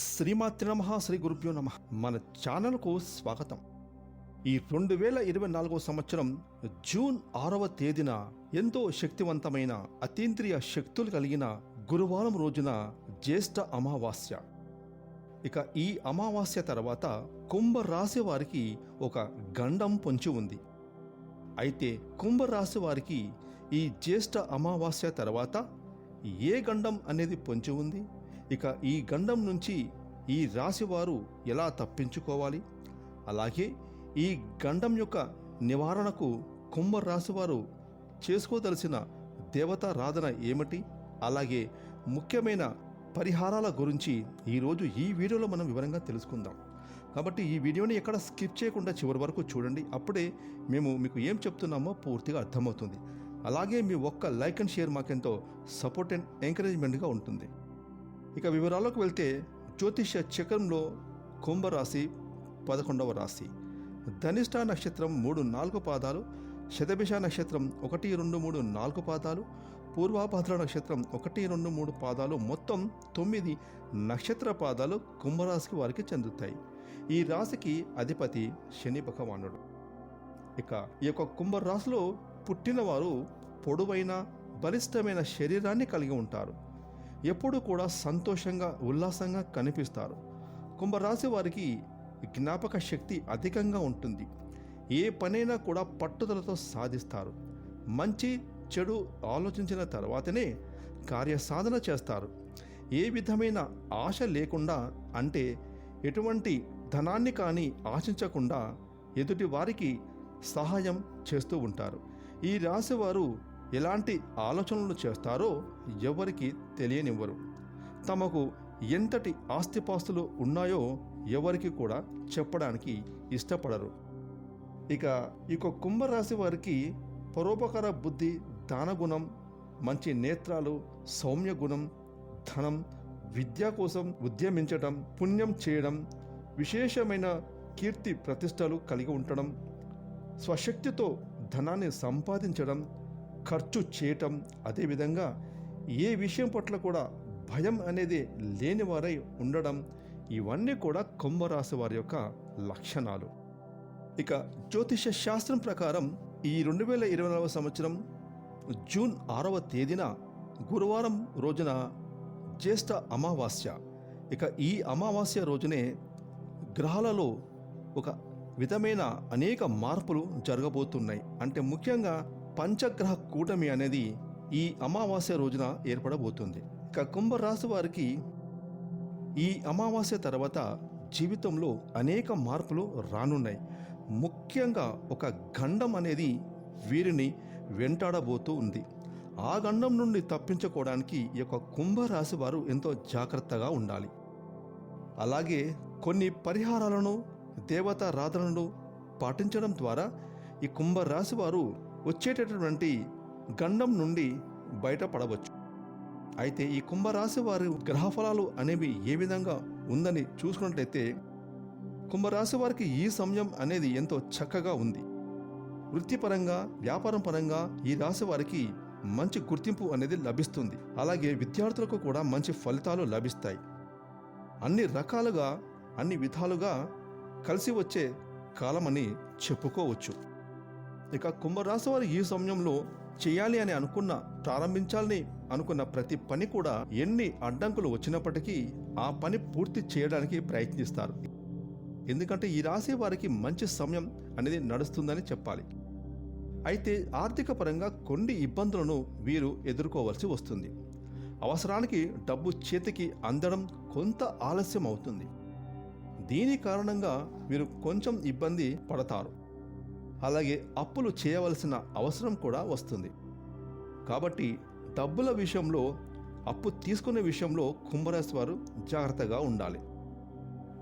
శ్రీమాత్రి నమ శ్రీ గురుభ్యో నమ. మన ఛానల్కు స్వాగతం. ఈ రెండు వేల ఇరవై నాలుగో సంవత్సరం జూన్ ఆరవ తేదీన ఎంతో శక్తివంతమైన అతీంద్రియ శక్తులు కలిగిన గురువారం రోజున జ్యేష్ఠ అమావాస్య. ఇక ఈ అమావాస్య తర్వాత కుంభరాశి వారికి ఒక గండం పొంచి ఉంది. అయితే కుంభరాశి వారికి ఈ జ్యేష్ఠ అమావాస్య తర్వాత ఏ గండం అనేది పొంచి ఉంది? ఇక ఈ గండం నుంచి ఈ రాశి వారు ఎలా తప్పించుకోవాలి? అలాగే ఈ గండం యొక్క నివారణకు కుంభరాశి వారు చేసుకోదలసిన దేవతారాధన ఏమిటి? అలాగే ముఖ్యమైన పరిహారాల గురించి ఈరోజు ఈ వీడియోలో మనం వివరంగా తెలుసుకుందాం. కాబట్టి ఈ వీడియోని ఎక్కడ స్కిప్ చేయకుండా చివరి వరకు చూడండి. అప్పుడే మేము మీకు ఏం చెప్తున్నామో పూర్తిగా అర్థమవుతుంది. అలాగే మీ ఒక్క లైక్ అండ్ షేర్ మాకెంతో సపోర్ట్ అండ్ ఎంకరేజ్మెంట్గా ఉంటుంది. ఇక వివరాల్లోకి వెళ్తే జ్యోతిష చక్రంలో కుంభరాశి పదకొండవ రాశి. ధనిష్ట నక్షత్రం మూడు నాలుగు పాదాలు శతభిష నక్షత్రం ఒకటి రెండు మూడు నాలుగు పాదాలు పూర్వాభద్ర నక్షత్రం ఒకటి రెండు మూడు పాదాలు మొత్తం తొమ్మిది నక్షత్ర పాదాలు కుంభరాశికి వారికి చెందుతాయి. ఈ రాశికి అధిపతి శని భగవానుడు. ఇక ఈ యొక్క కుంభరాశిలో పుట్టినవారు పొడవైన బలిష్టమైన శరీరాన్ని కలిగి ఉంటారు. ఎప్పుడూ కూడా సంతోషంగా ఉల్లాసంగా కనిపిస్తారు. కుంభరాశి వారికి జ్ఞాపక శక్తి అధికంగా ఉంటుంది. ఏ పనైనా కూడా పట్టుదలతో సాధిస్తారు. మంచి చెడు ఆలోచించిన తర్వాతనే కార్యసాధన చేస్తారు. ఏ విధమైన ఆశ లేకుండా అంటే ఎటువంటి ధనాన్ని కానీ ఆశించకుండా ఎదుటి వారికి సహాయం చేస్తూ ఉంటారు. ఈ రాశి వారు ఎలాంటి ఆలోచనలు చేస్తారో ఎవరికి తెలియనివ్వరు. తమకు ఎంతటి ఆస్తిపాస్తులు ఉన్నాయో ఎవరికి కూడా చెప్పడానికి ఇష్టపడరు. ఇక ఇక కుంభరాశి వారికి పరోపకార బుద్ధి దానగుణం మంచి నేత్రాలు సౌమ్య గుణం ధనం విద్య కోసం ఉద్యమించడం పుణ్యం చేయడం విశేషమైన కీర్తి ప్రతిష్టలు కలిగి ఉండడం స్వశక్తితో ధనాన్ని సంపాదించడం ఖర్చు చేయటం అదేవిధంగా ఏ విషయం పట్ల కూడా భయం అనేది లేనివారై ఉండడం ఇవన్నీ కూడా కుంభరాశి వారి యొక్క లక్షణాలు. ఇక జ్యోతిష శాస్త్రం ప్రకారం ఈ రెండు వేల ఇరవై నాలుగవ సంవత్సరం జూన్ ఆరవ తేదీన గురువారం రోజున జ్యేష్ఠ అమావాస్య. ఇక ఈ అమావాస్య రోజునే గ్రహాలలో ఒక విధమైన అనేక మార్పులు జరగబోతున్నాయి. అంటే ముఖ్యంగా పంచగ్రహ కూటమి అనేది ఈ అమావాస్య రోజున ఏర్పడబోతుంది. ఇక కుంభరాశి వారికి ఈ అమావాస్య తర్వాత జీవితంలో అనేక మార్పులు రానున్నాయి. ముఖ్యంగా ఒక గండం అనేది వీరిని వెంటాడబోతూ ఉంది. ఆ గండం నుండి తప్పించుకోవడానికి ఈ యొక్క కుంభరాశి వారు ఎంతో జాగ్రత్తగా ఉండాలి. అలాగే కొన్ని పరిహారాలను దేవతారాధనలను పాటించడం ద్వారా ఈ కుంభరాశి వారు వచ్చేటటువంటి గండం నుండి బయటపడవచ్చు. అయితే ఈ కుంభరాశి వారి గ్రహఫలాలు అనేవి ఏ విధంగా ఉందని చూసుకున్నట్లయితే కుంభరాశి వారికి ఈ సమయం అనేది ఎంతో చక్కగా ఉంది. వృత్తిపరంగా వ్యాపారం పరంగా ఈ రాశి వారికి మంచి గుర్తింపు అనేది లభిస్తుంది. అలాగే విద్యార్థులకు కూడా మంచి ఫలితాలు లభిస్తాయి. అన్ని రకాలుగా అన్ని విధాలుగా కలిసి వచ్చే కాలమని చెప్పుకోవచ్చు. ఇక కుంభరాశి వారు ఈ సమయంలో చేయాలి అని అనుకున్న ప్రారంభించాలని అనుకున్న ప్రతి పని కూడా ఎన్ని అడ్డంకులు వచ్చినప్పటికీ ఆ పని పూర్తి చేయడానికి ప్రయత్నిస్తారు. ఎందుకంటే ఈ రాశి వారికి మంచి సమయం అనేది నడుస్తుందని చెప్పాలి. అయితే ఆర్థిక పరంగా కొన్ని ఇబ్బందులను వీరు ఎదుర్కోవలసి వస్తుంది. అవసరానికి డబ్బు చేతికి అందడం కొంత ఆలస్యం అవుతుంది దీని కారణంగా వీరు కొంచెం ఇబ్బంది పడతారు. అలాగే అప్పులు చేయవలసిన అవసరం కూడా వస్తుంది. కాబట్టి డబ్బుల విషయంలో అప్పు తీసుకునే విషయంలో కుంభరాశి వారు జాగ్రత్తగా ఉండాలి.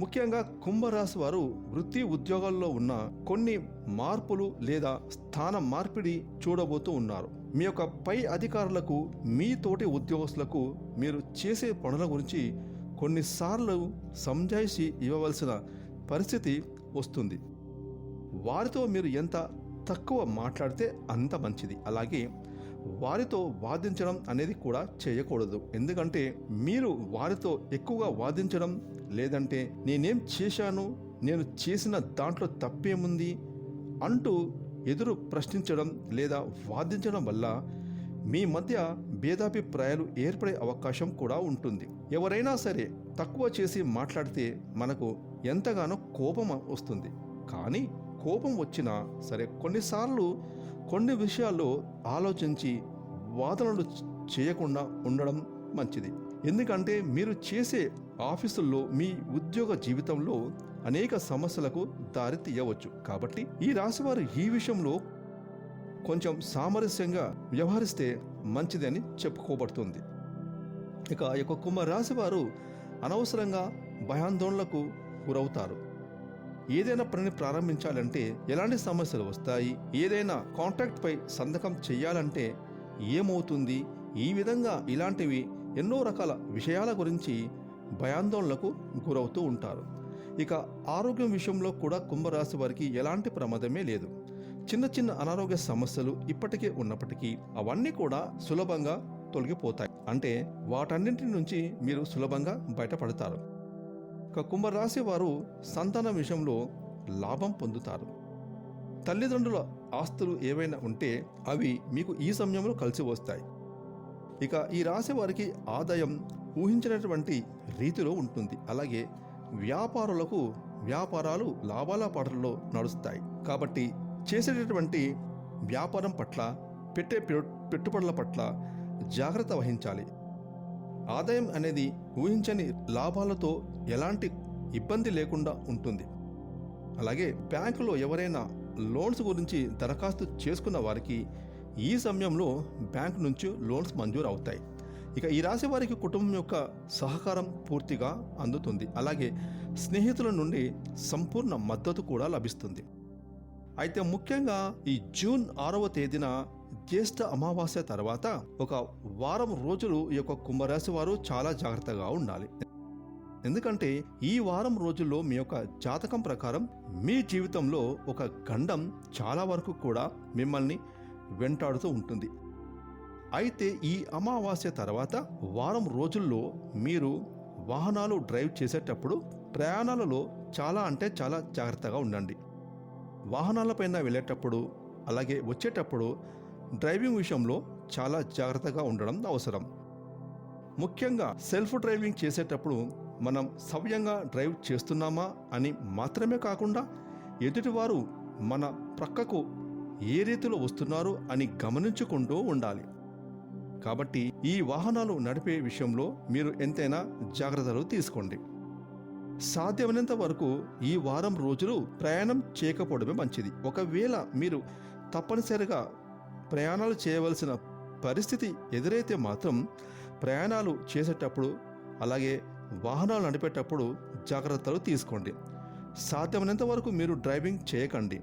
ముఖ్యంగా కుంభరాశి వారు వృత్తి ఉద్యోగాల్లో ఉన్న కొన్ని మార్పులు లేదా స్థాన మార్పిడి చూడబోతూ ఉన్నారు. మీ యొక్క పై అధికారులకు మీ తోటి ఉద్యోగస్తులకు మీరు చేసే పనుల గురించి కొన్నిసార్లు సంజాయిషి ఇవ్వవలసిన పరిస్థితి వస్తుంది. వారితో మీరు ఎంత తక్కువ మాట్లాడితే అంత మంచిది. అలాగే వారితో వాదించడం అనేది కూడా చేయకూడదు. ఎందుకంటే మీరు వారితో ఎక్కువగా వాదించడం లేదంటే నేనేం చేశాను? నేను చేసిన దాంట్లో తప్పేముంది? అంటూ ఎదురు ప్రశ్నించడం లేదా వాదించడం వల్ల మీ మధ్య భేదాభిప్రాయాలు ఏర్పడే అవకాశం కూడా ఉంటుంది. ఎవరైనా సరే తక్కువ చేసి మాట్లాడితే మనకు ఎంతగానో కోపం వస్తుంది. కానీ కోపం వచ్చినా సరే కొన్నిసార్లు కొన్ని విషయాల్లో ఆలోచించి వాదనలు చేయకుండా ఉండడం మంచిది. ఎందుకంటే మీరు చేసే ఆఫీసుల్లో మీ ఉద్యోగ జీవితంలో అనేక సమస్యలకు దారి తీయవచ్చు కాబట్టి ఈ రాశివారు ఈ విషయంలో కొంచెం సామరస్యంగా వ్యవహరిస్తే మంచిదని చెప్పుకోబడుతుంది. ఇక ఈ యొక్క కుంభ రాశి వారు అనవసరంగా భయాందోళనలకు గురవుతారు. ఏదైనా పనిని ప్రారంభించాలంటే ఎలాంటి సమస్యలు వస్తాయి? ఏదైనా కాంట్రాక్ట్ పై సంతకం చేయాలంటే ఏమవుతుంది? ఈ విధంగా ఇలాంటివి ఎన్నో రకాల విషయాల గురించి భయాందోళనకు గురవుతూ ఉంటారు. ఇక ఆరోగ్యం విషయంలో కూడా కుంభరాశి వారికి ఎలాంటి ప్రమాదమే లేదు. చిన్న చిన్న అనారోగ్య సమస్యలు ఇప్పటికే ఉన్నప్పటికీ అవన్నీ కూడా సులభంగా తొలగిపోతాయి. అంటే వాటన్నింటి నుంచి మీరు సులభంగా బయటపడతారు. ఇక కుంభరాశి వారు సంతానం విషయంలో లాభం పొందుతారు. తల్లిదండ్రుల ఆస్తులు ఏవైనా ఉంటే అవి మీకు ఈ సమయంలో కలిసి వస్తాయి. ఇక ఈ రాశి వారికి ఆదాయం ఊహించినటువంటి రీతిలో ఉంటుంది. అలాగే వ్యాపారులకు వ్యాపారాలు లాభాల పాటల్లో నడుస్తాయి. కాబట్టి చేసేటటువంటి వ్యాపారం పట్ల పెట్టే పె- పెట్టుబడుల పట్ల జాగ్రత్త వహించాలి. ఆదాయం అనేది ఊహించని లాభాలతో ఎలాంటి ఇబ్బంది లేకుండా ఉంటుంది. అలాగే బ్యాంకులో ఎవరైనా లోన్స్ గురించి దరఖాస్తు చేసుకున్న వారికి ఈ సమయంలో బ్యాంక్ నుంచి లోన్స్ మంజూరు అవుతాయి. ఇక ఈ రాశి వారికి కుటుంబం యొక్క సహకారం పూర్తిగా అందుతుంది. అలాగే స్నేహితుల నుండి సంపూర్ణ మద్దతు కూడా లభిస్తుంది. అయితే ముఖ్యంగా ఈ జూన్ ఆరవ తేదీన జ్యేష్ఠ అమావాస్య తర్వాత ఒక వారం రోజులు ఈ యొక్క కుంభరాశి వారు చాలా జాగ్రత్తగా ఉండాలి. ఎందుకంటే ఈ వారం రోజుల్లో మీ యొక్క జాతకం ప్రకారం మీ జీవితంలో ఒక గండం చాలా వరకు కూడా మిమ్మల్ని వెంటాడుతూ ఉంటుంది. అయితే ఈ అమావాస్య తర్వాత వారం రోజుల్లో మీరు వాహనాలు డ్రైవ్ చేసేటప్పుడు ప్రయాణాలలో చాలా అంటే చాలా జాగ్రత్తగా ఉండండి. వాహనాలపైన వెళ్ళేటప్పుడు అలాగే వచ్చేటప్పుడు డ్రైవింగ్ విషయంలో చాలా జాగ్రత్తగా ఉండడం అవసరం. ముఖ్యంగా సెల్ఫ్ డ్రైవింగ్ చేసేటప్పుడు మనం సవ్యంగా డ్రైవ్ చేస్తున్నామా అని మాత్రమే కాకుండా ఎదుటివారు మన ప్రక్కకు ఏ రీతిలో వస్తున్నారు అని గమనించుకుంటూ ఉండాలి. కాబట్టి ఈ వాహనాలు నడిపే విషయంలో మీరు ఎంతైనా జాగ్రత్తలు తీసుకోండి. సాధ్యమైనంత వరకు ఈ వారం రోజులు ప్రయాణం చేయకపోవడమే మంచిది. ఒకవేళ మీరు తప్పనిసరిగా ప్రయాణాలు చేయవలసిన పరిస్థితి ఎదురైతే మాత్రం ప్రయాణాలు చేసేటప్పుడు అలాగే వాహనాలు నడిపేటప్పుడు జాగ్రత్తలు తీసుకోండి. సాధ్యమైనంత వరకు మీరు డ్రైవింగ్ చేయకండి.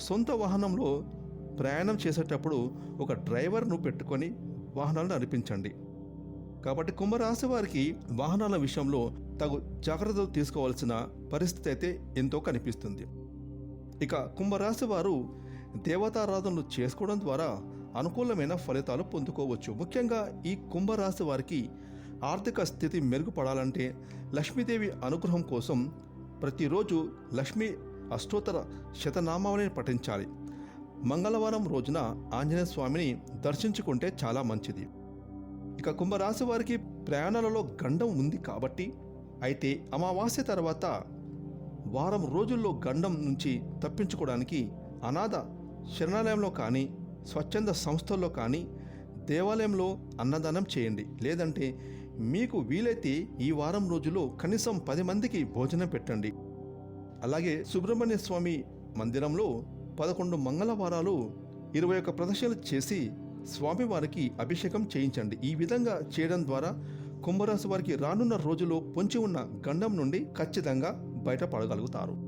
సొంత వాహనంలో ప్రయాణం చేసేటప్పుడు ఒక డ్రైవర్ను పెట్టుకొని వాహనాలను నడిపించండి. కాబట్టి కుంభరాశి వారికి వాహనాల విషయంలో తగు జాగ్రత్తలు తీసుకోవాల్సిన పరిస్థితి అయితే ఎంతో కనిపిస్తుంది. ఇక కుంభరాశి వారు దేవతారాధనలు చేసుకోవడం ద్వారా అనుకూలమైన ఫలితాలు పొందుకోవచ్చు. ముఖ్యంగా ఈ కుంభరాశి వారికి ఆర్థిక స్థితి మెరుగుపడాలంటే లక్ష్మీదేవి అనుగ్రహం కోసం ప్రతిరోజు లక్ష్మీ అష్టోత్తర శతనామావళిని పఠించాలి. మంగళవారం రోజున ఆంజనేయ స్వామిని దర్శించుకుంటే చాలా మంచిది. ఇక కుంభరాశి వారికి ప్రయాణాలలో గండం ఉంది కాబట్టి అయితే అమావాస్య తర్వాత వారం రోజుల్లో గండం నుంచి తప్పించుకోవడానికి అనాథ శరణాలయంలో కానీ స్వచ్ఛంద సంస్థల్లో కానీ దేవాలయంలో అన్నదానం చేయండి. లేదంటే మీకు వీలైతే ఈ వారం రోజుల్లో కనీసం పది మందికి భోజనం పెట్టండి. అలాగే సుబ్రహ్మణ్య స్వామి మందిరంలో పదకొండు మంగళవారాలు ఇరవై ఒక్క ప్రదర్శనలు చేసి స్వామివారికి అభిషేకం చేయించండి. ఈ విధంగా చేయడం ద్వారా కుంభరాశి వారికి రానున్న రోజులో పొంచి ఉన్న గండం నుండి ఖచ్చితంగా బయటపడగలుగుతారు.